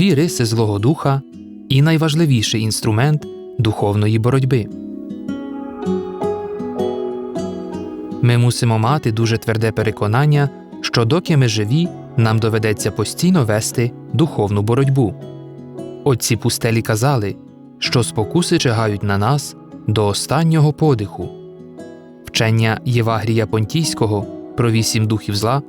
дві риси Злого Духа і найважливіший інструмент духовної боротьби. Ми мусимо мати дуже тверде переконання, що доки ми живі, нам доведеться постійно вести духовну боротьбу. Отці пустелі казали, що спокуси чагають на нас до останнього подиху. Вчення Євагрія Понтійського про вісім духів зла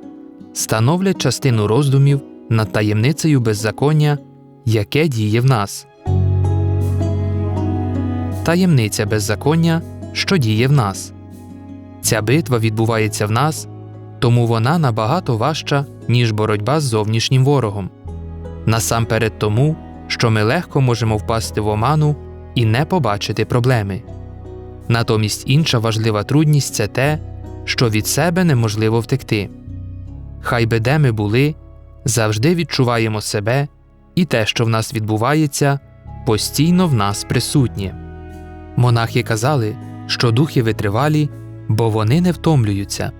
становлять частину роздумів над таємницею беззаконня, яке діє в нас. Таємниця беззаконня, що діє в нас. Ця битва відбувається в нас, тому вона набагато важча, ніж боротьба з зовнішнім ворогом. Насамперед тому, що ми легко можемо впасти в оману і не побачити проблеми. Натомість інша важлива трудність це те, що від себе неможливо втекти. Хай би де ми були, завжди відчуваємо себе, і те, що в нас відбувається, постійно в нас присутнє. Монахи казали, що духи витривалі, бо вони не втомлюються.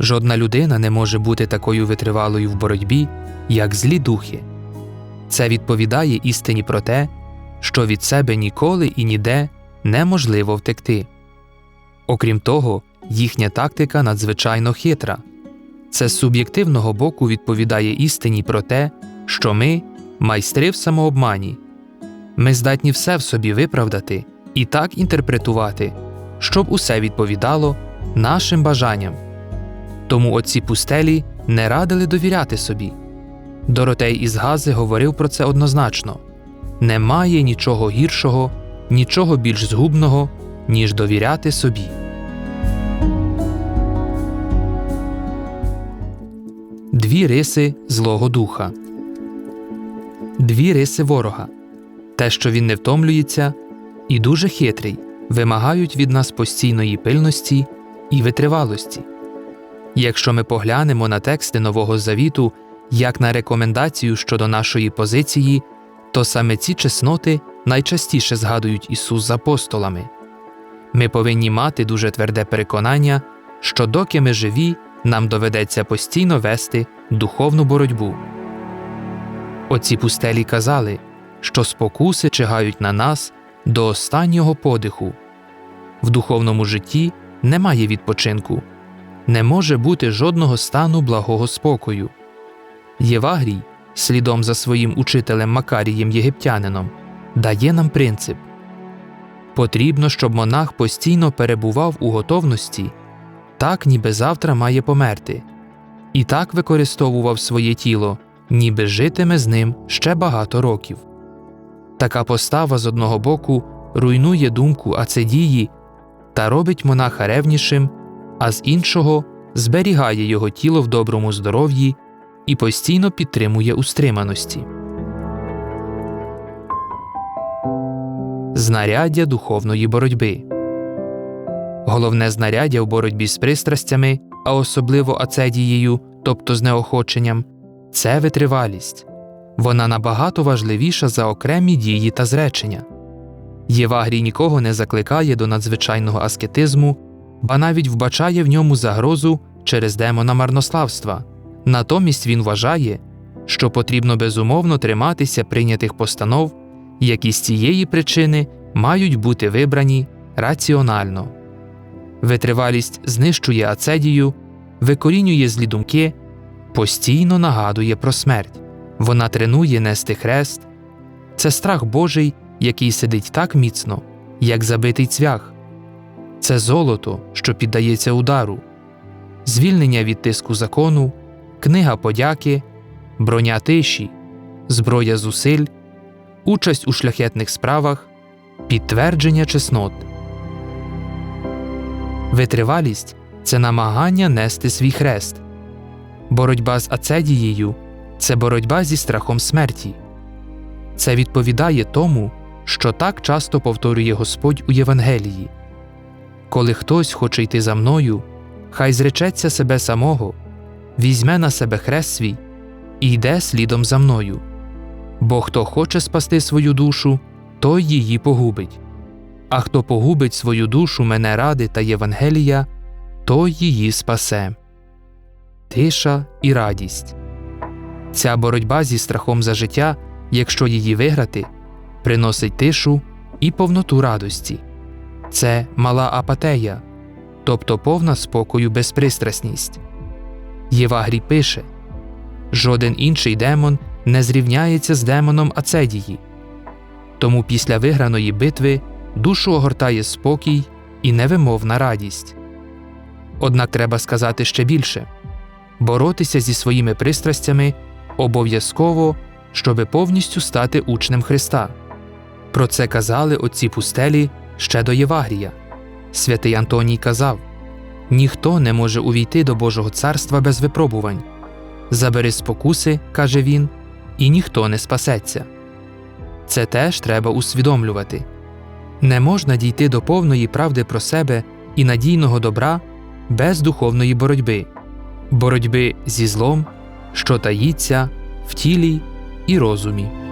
Жодна людина не може бути такою витривалою в боротьбі, як злі духи. Це відповідає істині про те, що від себе ніколи і ніде неможливо втекти. Окрім того, їхня тактика надзвичайно хитра. Це з суб'єктивного боку відповідає істині про те, що ми майстри в самообмані. Ми здатні все в собі виправдати і так інтерпретувати, щоб усе відповідало нашим бажанням. Тому отці пустелі не радили довіряти собі. Доротей із Гази говорив про це однозначно немає нічого гіршого, нічого більш згубного, ніж довіряти собі. Дві риси Злого Духа. Дві риси ворога. Те, що він не втомлюється, і дуже хитрий, вимагають від нас постійної пильності і витривалості. Якщо ми поглянемо на тексти Нового Завіту як на рекомендацію щодо нашої позиції, то саме ці чесноти найчастіше згадують Ісус з апостолами. Ми повинні мати дуже тверде переконання, що доки ми живі, нам доведеться постійно вести духовну боротьбу. Оці пустелі казали, що спокуси чигають на нас до останнього подиху. В духовному житті немає відпочинку, не може бути жодного стану благого спокою. Євагрій, слідом за своїм учителем Макарієм Єгиптянином, дає нам принцип потрібно, щоб монах постійно перебував у готовності, так ніби завтра має померти, і так використовував своє тіло, ніби житиме з ним ще багато років. Така постава з одного боку руйнує думку ацедії та робить монаха ревнішим, а з іншого зберігає його тіло в доброму здоров'ї і постійно підтримує у стриманості. Знаряддя духовної боротьби головне знаряддя в боротьбі з пристрастями, а особливо ацедією, тобто знеохоченням, це витривалість. Вона набагато важливіша за окремі дії та зречення. Євагрій нікого не закликає до надзвичайного аскетизму, ба навіть вбачає в ньому загрозу через демона марнославства. Натомість він вважає, що потрібно безумовно триматися прийнятих постанов, які з цієї причини мають бути вибрані раціонально. Витривалість знищує ацедію, викорінює злі думки, постійно нагадує про смерть. Вона тренує нести хрест. Це страх Божий, який сидить так міцно, як забитий цвях. Це золото, що піддається удару, звільнення від тиску закону, книга подяки, броня тиші, зброя зусиль, участь у шляхетних справах, підтвердження чеснот. Витривалість це намагання нести свій хрест, боротьба з ацедією це боротьба зі страхом смерті. Це відповідає тому, що так часто повторює Господь у Євангелії Коли хтось хоче йти за мною, хай зречеться себе самого, візьме на себе хрест свій і йде слідом за мною. Бо хто хоче спасти свою душу, той її погубить, а хто погубить свою душу мене ради та Євангелія, той її спасе. Тиша і радість. Ця боротьба зі страхом за життя якщо її виграти, приносить тишу і повноту радості. Це мала апатея, тобто повна спокою безпристрасність. Євагрій пише жоден інший демон не зрівняється з демоном Ацедії. Тому після виграної битви душу огортає спокій і невимовна радість. Однак треба сказати ще більше боротися зі своїми пристрастями обов'язково, щоби повністю стати учнем Христа. Про це казали отці пустелі ще до Євагрія. Святий Антоній казав Ніхто не може увійти до Божого царства без випробувань. Забери спокуси, каже він, і ніхто не спасеться. Це теж треба усвідомлювати. Не можна дійти до повної правди про себе і надійного добра без духовної боротьби, боротьби зі злом, що таїться в тілі і розумі.